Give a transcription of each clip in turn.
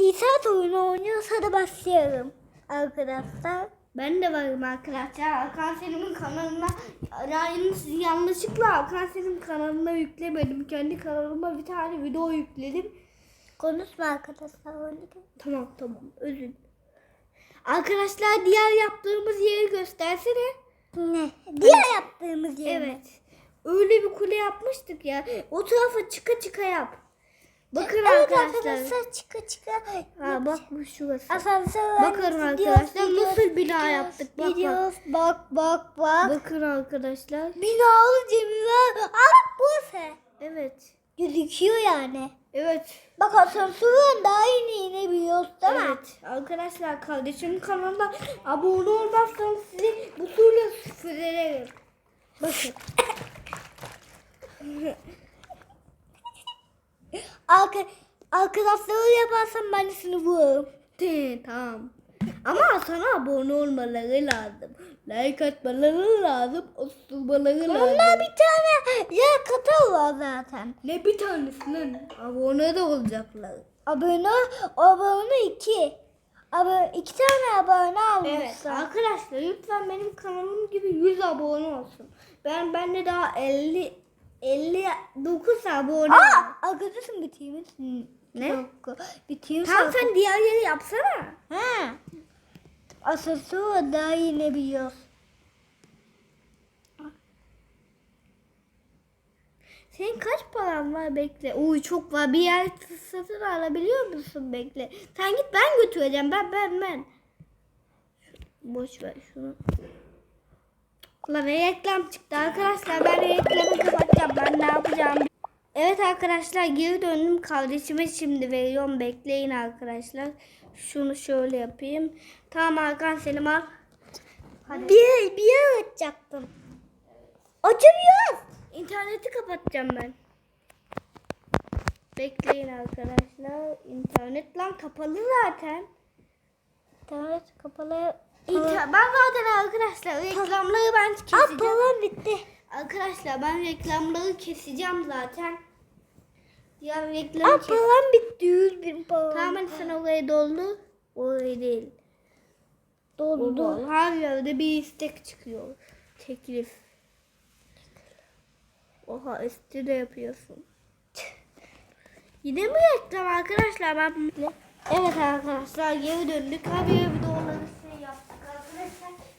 İsa oyunu oynuyoruz. Hadi başlayalım. Arkadaşlar. Ben de varım arkadaşlar. Hakan Selim'in kanalına yani yanlışlıkla Hakan Selim kanalına yüklemedim. Kendi kanalıma bir tane video yükledim. Konuşma arkadaşlar. oyunu. Tamam tamam özür. Arkadaşlar diğer yaptığımız yeri göstersene. Ne? Diğer yaptığımız yer. mi? Evet. Öyle bir kule yapmıştık ya. O tarafa çıka çıka yap. Bakın Evet arkadaşlar. arkadaşlar çıka çıka. Ha bak bu şurası. Asansör Bakın arkadaşlar, gidiyoruz, nasıl bina yaptık, bak, gidiyoruz. Bak bak bak. Bakın arkadaşlar. Binalı cemiler. Aa burası. Evet. Gözüküyor yani. Evet. Bak asansörün daha yeni inebiliyoruz değil mi? Evet. Arkadaşlar kardeşimin kanalına abone olmazsanız sizi bu suyla süpürürüm. Bakın. Arka, arkadaşları yaparsam ben seni vururum. Tamam. Ama sana abone olmaları lazım. Like atmaları lazım. Osurmaları lazım. Onlar bir tane yer katı var zaten. Ne bir tanesi lan? Abone de olacaklar. Abone, abone iki. Abone, iki tane abone Evet almışlar. arkadaşlar lütfen benim kanalım gibi 100 abone olsun. Ben ben de daha 50 59 abone. Aa, arkadaşım bitirmişsin. Ne? Bitirmiş. Tamam sen diğer yeri yapsana. Ha. Asansör daha yeni biliyoruz. Senin kaç paran var bekle. Uy çok var. Bir yer satın alabiliyor musun bekle. Sen git ben götüreceğim. Ben ben ben. Boş ver şunu. Lan reklam çıktı arkadaşlar. Ben reklamı kapatacağım. Ben ne yapacağım? Evet arkadaşlar geri döndüm. Kardeşime şimdi veriyorum. Bekleyin arkadaşlar. Şunu şöyle yapayım. Tamam Hakan Selim al. Hadi. Bir, bir yer açacaktım. Açamıyoruz. İnterneti kapatacağım ben. Bekleyin arkadaşlar. İnternet lan kapalı zaten. İnternet kapalı. İnter ben zaten arkadaşlar reklamları ben Aa, keseceğim. param bitti. Arkadaşlar ben reklamları keseceğim zaten. Ya Aa, reklamı kes. param bitti. Yüz bin param. Tamam hadi sen oraya doldur. Orayı değil. Doldu. Doldu. Her yerde bir istek çıkıyor. Teklif. Oha üstü de yapıyorsun. Yine mi reklam arkadaşlar? Ben Evet arkadaşlar geri döndük. Abi videoları şey yaptık arkadaşlar.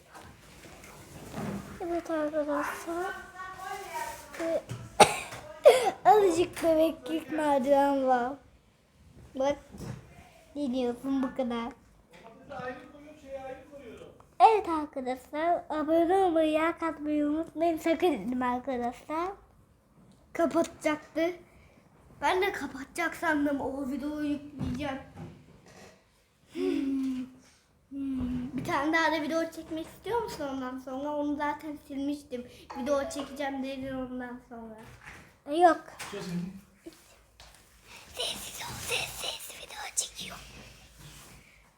Evet arkadaşlar. Azıcık bebeklik merdiven var. Bak. Ne diyorsun bu kadar? Evet arkadaşlar. Abone olmayı, yer katmayı unutmayın. Sakın dedim arkadaşlar. Kapatacaktı. Ben de kapatacak sandım. O videoyu yükleyeceğim. Hmm. Hmm. Bir tane daha da video çekmek istiyor musun ondan sonra? Onu zaten silmiştim. Video çekeceğim dedin ondan sonra. Yok. Sessiz ol sessiz video çekiyor.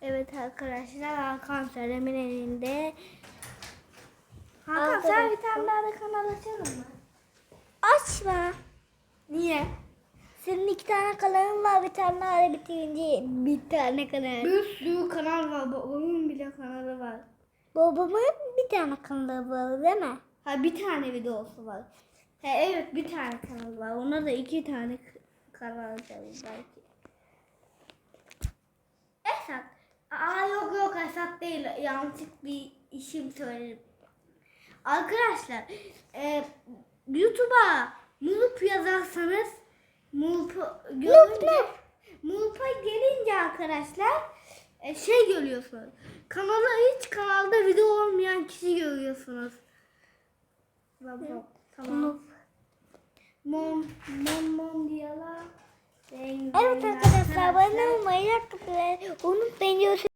Evet arkadaşlar Hakan Selim'in elinde. Hakan sen bir tane daha da kanal açalım mı? Açma. Niye? İki tane kanalın var bir tane daha bitirince bir tane kanal. Bir sürü kanal var. Babamın bile kanalı var. Babamın bir tane kanalı var değil mi? Ha bir tane videosu var. He, evet bir tane kanal var. Ona da iki tane kanal açarız belki. Esat. Aa yok yok Esat değil. Yanlış bir işim söyledim. Arkadaşlar e, YouTube'a Mulup yazarsanız Mulup'u görünce Mulup'a gelince arkadaşlar e, şey görüyorsunuz. Kanala hiç kanalda video olmayan kişi görüyorsunuz. Tamam. Tamam. Mom mom mom diyorlar. Evet arkadaşlar abone olmayı, unutmayın.